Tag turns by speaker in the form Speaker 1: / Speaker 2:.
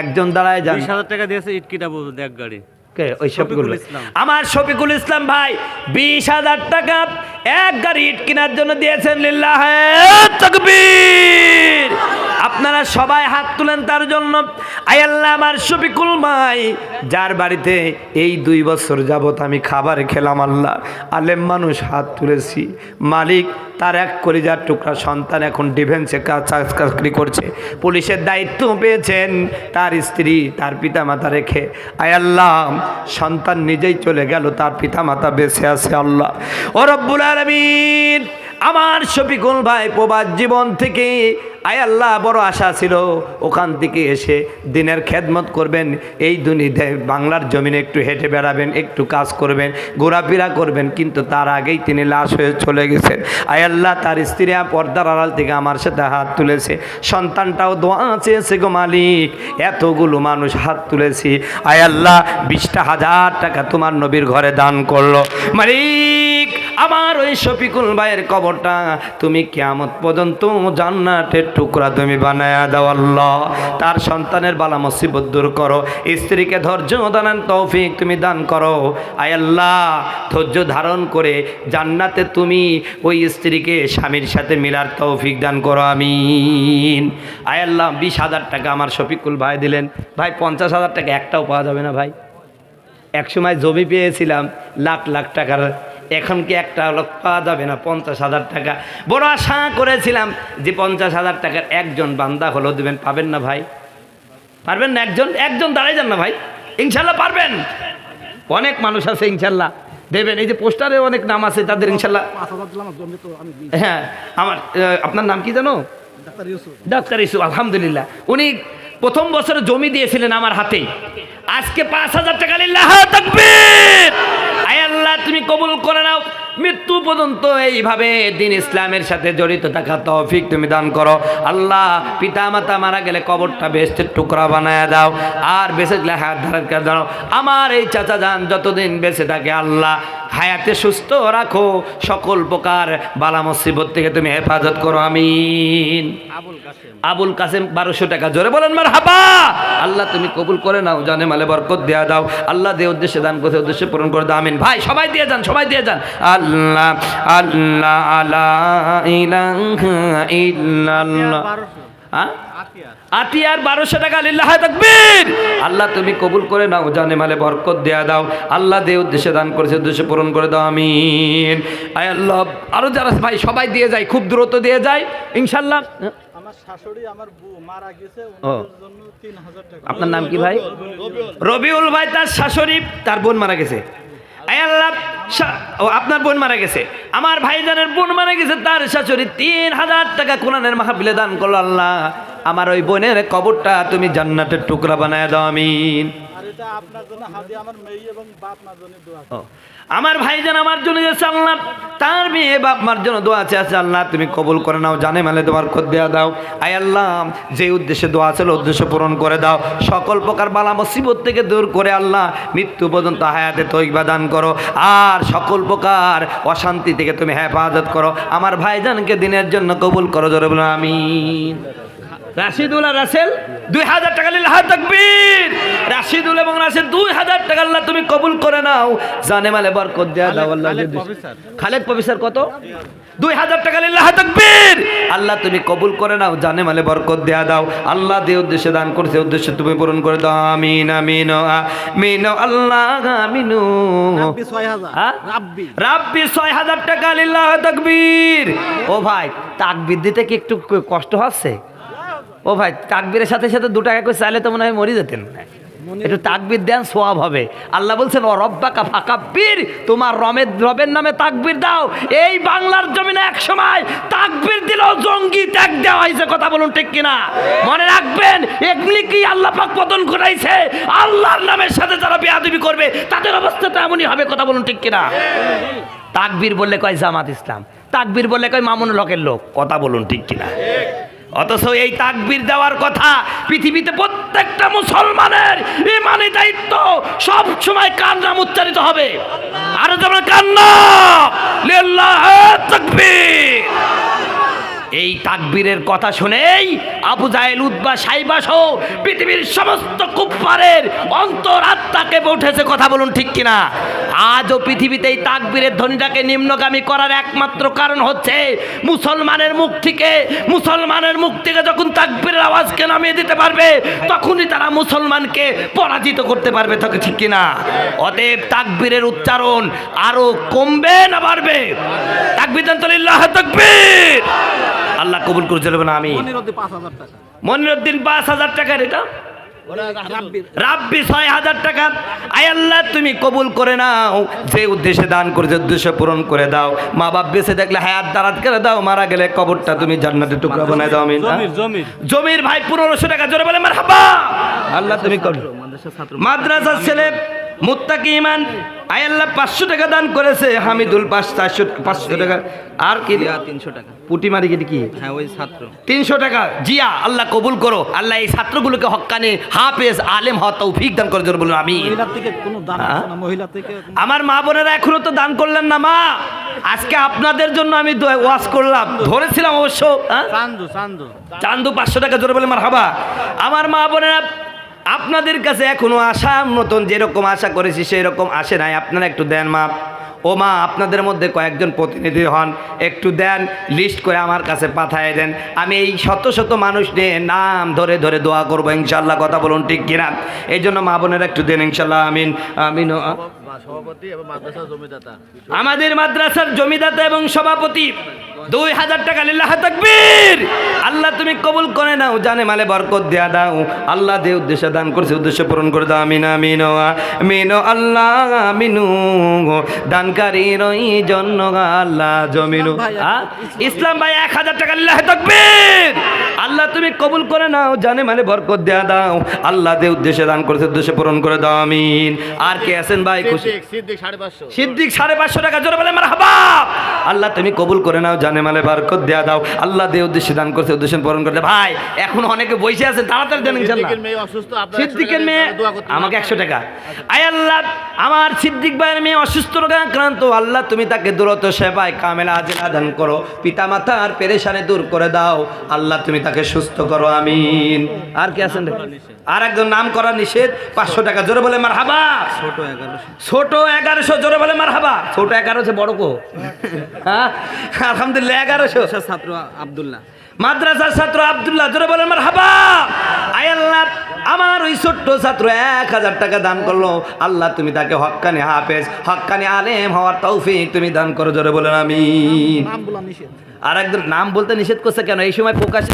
Speaker 1: একজন দাঁড়ায় যান।
Speaker 2: বিশ হাজার টাকা দিয়েছে ইট কিটা বলতো এক গাড়ি।
Speaker 1: কে? ওই শফিকুল
Speaker 2: শফিকুল
Speaker 1: আমার শফিকুল ইসলাম ভাই বিশ হাজার টাকা এক গাড়ি ইট কেনার জন্য দিয়েছেন লিল্লাহ তকবীর। আপনারা সবাই হাত তুলেন তার জন্য। আয়াল্লাহ আমার শফিকুল ভাই যার বাড়িতে এই দুই বছর যাবত আমি খাবার খেলাম আল্লাহ। আলেম মানুষ হাত তুলেছি। মালিক তার এক কলিজার টুকরা সন্তান এখন ডিফেন্সে কাজ চাকরি করছে। পুলিশের দায়িত্ব পেয়েছেন, তার স্ত্রী, তার পিতা মাতা রেখে। আয় আল্লাহ, সন্তান নিজেই চলে গেল, তার পিতা মাতা বেঁচে আছে আল্লাহ। ও রব্বুল আলমিন আমার শফিকুল ভাই প্রবাদ জীবন থেকে আয় আল্লাহ বড় আশা ছিল। ওখান থেকে এসে দিনের খেদমত করবেন, এই দুনিতে বাংলার জমিনে একটু হেঁটে বেড়াবেন, একটু কাজ করবেন, ঘোরাফেরা করবেন, কিন্তু তার আগেই তিনি লাশ হয়ে চলে গেছেন। আয় আল্লাহ তার স্ত্রী পর্দার আড়াল থেকে আমার সাথে হাত তুলেছে। সন্তানটাও দোয়া চেয়েছে গো মালিক, এতগুলো মানুষ হাত তুলেছি। আয় আল্লাহ, বিশটা হাজার টাকা তোমার নবীর ঘরে দান করল। মালিক আমার ওই শফিকুল ভাইয়ের কবরটা তুমি কেমন পর্যন্ত জান্নাতের টুকরা তুমি বানায়া দাও আল্লাহ। তার সন্তানের বালা মুসিবত দূর করো, স্ত্রীকে ধৈর্য দান তৌফিক তুমি দান করো। আল্লাহ, ধৈর্য ধারণ করে জান্নাতে তুমি ওই স্ত্রীকে স্বামীর সাথে মিলার তৌফিক দান করো, আমিন। আল্লাহ, বিশ হাজার টাকা আমার শফিকুল ভাই দিলেন। ভাই, পঞ্চাশ হাজার টাকা একটাও পাওয়া যাবে না ভাই। একসময় জমি পেয়েছিলাম, লাখ লাখ টাকার এখন কি একটা লোক পাওয়া যাবে না? পঞ্চাশ হাজার টাকা। বড় আশা করেছিলাম যে পঞ্চাশ হাজার টাকার একজন বান্দা হলো দেবেন। পাবেন না ভাই? পারবেন না একজন? একজন দাঁড়াই যান না ভাই। ইনশাল্লাহ পারবেন। অনেক মানুষ আছে ইনশাল্লাহ। দেবেন এই যে পোস্টারে অনেক নাম আছে তাদের ইনশাল্লাহ হ্যাঁ আমার আপনার নাম কি জানো?
Speaker 3: ডাক্তার
Speaker 1: ইসু আলহামদুলিল্লাহ। উনি প্রথম বছরে জমি দিয়েছিলেন আমার হাতে। আজকে পাঁচ হাজার টাকা লিল্লাহ তাকবীর! আল্লাহ তুমি কবুল করে নাও। মৃত্যু পর্যন্ত এইভাবে দিন ইসলামের সাথে জড়িত থাকা তৌফিক তুমি দান করো। আল্লাহ পিতা মাতা মারা গেলে কবরটা বেস্টের টুকরা বানায় দাও। আর বেঁচে গেলে হাত ধারার কাজ দাও। আমার এই চাচা যান যতদিন বেঁচে থাকে আল্লাহ হায়াতে সুস্থ রাখো সকল প্রকার বালা মুসিবত থেকে তুমি হেফাজত করো আমিন।
Speaker 2: আবুল কাসেম।
Speaker 1: আবুল কাসেম বারোশো টাকা। জোরে বলেন মার হাবা আল্লাহ তুমি কবুল করে নাও জানে মালে বরকত দেয়া দাও। আল্লাহ দিয়ে উদ্দেশ্যে দান করতে উদ্দেশ্যে পূরণ করে দাও আমিন। ভাই সবাই দিয়ে যান সবাই দিয়ে যান। আল্লাহ আল্লাহ আল্লাহ ইলাহা ইল্লাল্লাহ। হ্যাঁ?
Speaker 2: আতিয়ার
Speaker 1: আতিয়ার বারোশো টাকা লিল্লাহ তাকবীর। আল্লাহ তুমি কবুল করে নাও জানে মালে বরকত দেয়া দাও। আল্লাহ দিয়ে উদ্দেশ্যে দান করেছে উদ্দেশ্যে পূরণ করে দাও আমিন। আয় আল্লাহ আরও যারা ভাই সবাই দিয়ে যায় খুব দ্রুত দিয়ে যায় ইনশাল্লাহ আপনার নাম কি ভাই? রবিউল। ভাই তার শাশুড়ি তার বোন মারা গেছে। আল্লাহ আপনার বোন মারা গেছে। আমার ভাইজানের বোন মারা গেছে তার শাশুড়ি তিন হাজার টাকা কোরআনের মাহফিলে দান করল আল্লাহ। আমার ওই বোনের কবরটা তুমি জান্নাতের টুকরা বানায় দাও আমিন।
Speaker 3: আমার
Speaker 1: ভাইজান আমার জন্য যে আল্লাহ তার মেয়ে বাপ মার জন্য দোয়া আছে আছে আল্লাহ তুমি কবুল করে নাও জানে মালে তোমার খোদ দেওয়া দাও। আয় আল্লাহ যে উদ্দেশ্যে দোয়া ছিল উদ্দেশ্য পূরণ করে দাও। সকল প্রকার বালা মুসিবত থেকে দূর করে আল্লাহ মৃত্যু পর্যন্ত হায়াতে তৈবা দান করো। আর সকল প্রকার অশান্তি থেকে তুমি হেফাজত করো। আমার ভাইজানকে দিনের জন্য কবুল করো জোরে বলো আমিন। রাশিদুল আর রাসেল দুই হাজার টাকা লিল্লাহ তাকবীর। রাশিদুল এবং রাসেল দুই হাজার টাকা আল্লাহ তুমি কবুল করে নাও। জানে মালে বরকত দেয়া দাও আল্লাহ
Speaker 2: খালেদ প্রফেসর।
Speaker 1: কত? দুই হাজার টাকা লিল্লাহ তাকবীর। আল্লাহ তুমি কবুল করে নাও জানে মালে বরকত দেয়া দাও। আল্লাহ দিয়ে উদ্দেশ্যে দান করছে উদ্দেশ্যে তুমি পূরণ করে দাও। আমিন আমিন আমিন আল্লাহ আমিনু হ্যাঁ?
Speaker 3: রাব্বি।
Speaker 1: ছয় হাজার টাকা লিল্লাহ তাকবীর। ও ভাই তাকবীর দিতে কি একটু কষ্ট হচ্ছে? ও ভাই তাকবীরের সাথে সাথে দু টাকা করে চাইলে তো মনে হয় মরে যেতেন। একটু তাকবীর দেন সোয়াব হবে। আল্লাহ বলছেন ও রব্বাকা ফাকাব্বির তোমার রমের রবের নামে তাকবীর দাও। এই বাংলার জমিনে এক সময় তাকবীর দিলেও জঙ্গি ত্যাগ দেওয়া হয়েছে কথা বলুন ঠিক কিনা? মনে রাখবেন এগুলি কি আল্লাহ পাক পতন ঘটাইছে? আল্লাহর নামের সাথে যারা বেয়াদবি করবে তাদের অবস্থা তো এমনই হবে কথা বলুন ঠিক কিনা? তাকবীর বললে কয় জামাত ইসলাম তাকবীর বললে কয় মামুনুল হকের লোক কথা বলুন ঠিক কিনা? অথচ এই তাকবির দেওয়ার কথা পৃথিবীতে প্রত্যেকটা মুসলমানের ইমানি দায়িত্ব সব সময় কান নাম উচ্চারিত হবে? আরও যেমন কান্না তাকবীর। এই তাকবীরের কথা শুনেই আবু জাহেল উদ্বা সাইবা সহ পৃথিবীর সমস্ত কুফারের অন্তর আত্মাকে উঠেছে কথা বলুন ঠিক কিনা? আজও পৃথিবীতে এই তাকবীরের ধ্বনিটাকে নিম্নগামী করার একমাত্র কারণ হচ্ছে মুসলমানের মুখ থেকে, মুসলমানের মুখ থেকে যখন তাকবীরের আওয়াজকে নামিয়ে দিতে পারবে, তখনই তারা মুসলমানকে পরাজিত করতে পারবে। তোকে ঠিক কিনা? অতএব তাকবীরের উচ্চারণ আরও কমবে না বাড়বে? তাকবীর তাকবীর। আল্লাহ কবুল করে চলবে না আমি
Speaker 3: পনেরোতে পাঁচ হাজার টাকা।
Speaker 1: মনিরুদ্দিন পাঁচ হাজার টাকার এটা। রাব্বি। ছয় হাজার টাকা। আয় আল্লাহ তুমি কবুল করে নাও। যে উদ্দেশ্যে দান করেছে উদ্দেশ্য পূরণ করে দাও। মা বাপ বেঁচে দেখলে হায়াত দাঁড়াত করে দাও মারা গেলে কবরটা তুমি জান্নাতে টুকরা বানায় দাও আমি
Speaker 2: জমির জমির।
Speaker 1: ভাই পনেরোশো টাকা জোরে বলে মার আল্লাহ তুমি করো। মাদ্রাসার ছেলে মুত্তাকি ইমান আয় আল্লাহ পাঁচশো টাকা দান করেছে। হামিদুল পাঁচ চারশো পাঁচশো টাকা। আর কি?
Speaker 2: তিনশো টাকা।
Speaker 1: পুটি মারি কি কি?
Speaker 2: হ্যাঁ ওই ছাত্র।
Speaker 1: তিনশো টাকা। জিয়া আল্লাহ কবুল করো। আল্লাহ এই ছাত্রগুলোকে হক্কানে হাফেজ আলেম হওয়া তৌফিক দান করে জোর বলুন আমি
Speaker 3: মহিলার থেকে কোনো দান
Speaker 1: হ্যাঁ?
Speaker 3: মহিলা থেকে
Speaker 1: আমার মা বোনেরা এখনও তো দান করলেন না মা। আজকে আপনাদের জন্য আমি ওয়াশ করলাম। ধরেছিলাম অবশ্য হ্যাঁ?
Speaker 2: চান্দু চান্দু।
Speaker 1: চান্দু পাঁচশো টাকা জোরে বলে মার হাবা আমার মা বোনেরা আপনাদের কাছে এখনও আশা মতন যেরকম আশা করেছি সেই রকম আসে নাই। আপনারা একটু দেন মা। ও মা, আপনাদের মধ্যে কয়েকজন প্রতিনিধি হন। একটু দেন লিস্ট করে আমার কাছে পাঠায় দেন। আমি এই শত শত মানুষ নিয়ে নাম ধরে ধরে দোয়া করব ইনশাল্লাহ কথা বলুন ঠিক কিনা? এই জন্য মা বোনেরা একটু দেন ইনশাল্লাহ আমিন আমিন
Speaker 2: সভাপতি এবং মাদ্রাসা জমিদাতা।
Speaker 1: আমাদের মাদ্রাসার জমিদাতা এবং সভাপতি দুই হাজার টাকা লিল্লাহ তাকবীর। আল্লাহ তুমি কবুল করে নাও জানে মালে বরকত দেয়া দাও। আল্লাহ দে উদ্দেশ্যে দান করছে উদ্দেশ্য পূরণ করে দাও। আমিন আমিন আমিন আল্লাহ আমিনু দানকারী রই জন্য আল্লাহ জমিনু? ইসলাম ভাই এক হাজার টাকা লিল্লাহ তাকবীর। আল্লাহ তুমি কবুল করে নাও জানে মানে বরকত দেয়া দাও। আল্লাহ দে উদ্দেশ্যে দান করছে উদ্দেশ্য পূরণ করে দাও। আমিন। আর কে আছেন ভাই? খুশি
Speaker 2: সিদ্দিক সাড়ে পাঁচশো।
Speaker 1: টাকা জোরে বলে মার আল্লাহ তুমি কবুল করে নাও জানে মালে বারকত দেয়া দাও। আল্লাহ দে উদ্দেশ্যে দান করছে উদ্দেশ্য পূরণ করতে ভাই এখন অনেকে বসে আছেন তাড়াতাড়ি দেন সিদ্দিকের মেয়ে আমাকে একশো টাকা। আয় আল্লাহ আমার সিদ্দিক ভাইয়ের মেয়ে অসুস্থ রোগে আক্রান্ত। আল্লাহ তুমি তাকে দূরত সেবায় কামেলা আজিলা দান করো। পিতা মাতার পেরেশানে দূর করে দাও। আল্লাহ তুমি তাকে সুস্থ করো আমিন। আর কি আছেন? আর একজন নাম করা নিষেধ। পাঁচশো টাকা জোরে বলে মার হাবা
Speaker 2: ছোট
Speaker 1: ছোট এগারোশো জোরে বলে মার হাবা ছোট এগারোশো বড় কো? হ্যাঁ? আলহামদুলিল্লাহ এগারোশো।
Speaker 2: ছাত্র আব্দুল্লাহ।
Speaker 1: মাদ্রাসার ছাত্র আব্দুল্লাহ জোরে বলেন মার হাবা আয় আল্লাহ আমার ওই ছোট্ট ছাত্র এক হাজার টাকা দান করল। আল্লাহ তুমি তাকে হক্কানি হাফেজ হক্কানি আলেম হওয়ার তৌফিক তুমি দান করো জোরে বলেন আমি
Speaker 3: নাম
Speaker 1: আর একজন নাম বলতে নিষেধ করছে কেন? এই সময় প্রকাশ্যে